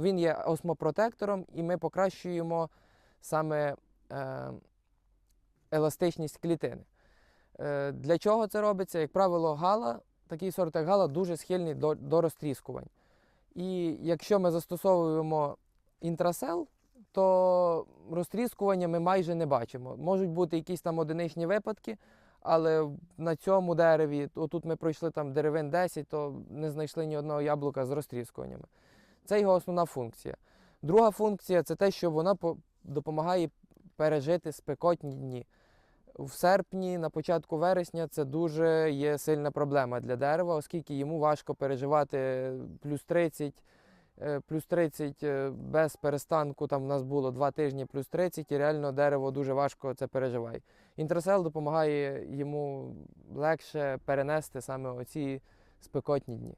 він є осмопротектором, і ми покращуємо саме е, еластичність клітини. Е, Для чого це робиться? Як правило, гала, такий сорт як гала, дуже схильний до, до розтріскувань. І якщо ми застосовуємо інтрасел, то розтріскування ми майже не бачимо. Можуть бути якісь там одиничні випадки, але на цьому дереві, отут ми пройшли там деревин 10, то не знайшли ні одного яблука з розтріскуваннями. Це його основна функція. Друга функція це те, що вона допомагає пережити спекотні дні. В серпні, на початку вересня, це дуже є сильна проблема для дерева, оскільки йому важко переживати плюс 30, е, плюс 30 е, без перестанку. Там у нас було два тижні плюс 30, і реально дерево дуже важко це переживає. Інтрасел допомагає йому легше перенести саме оці спекотні дні.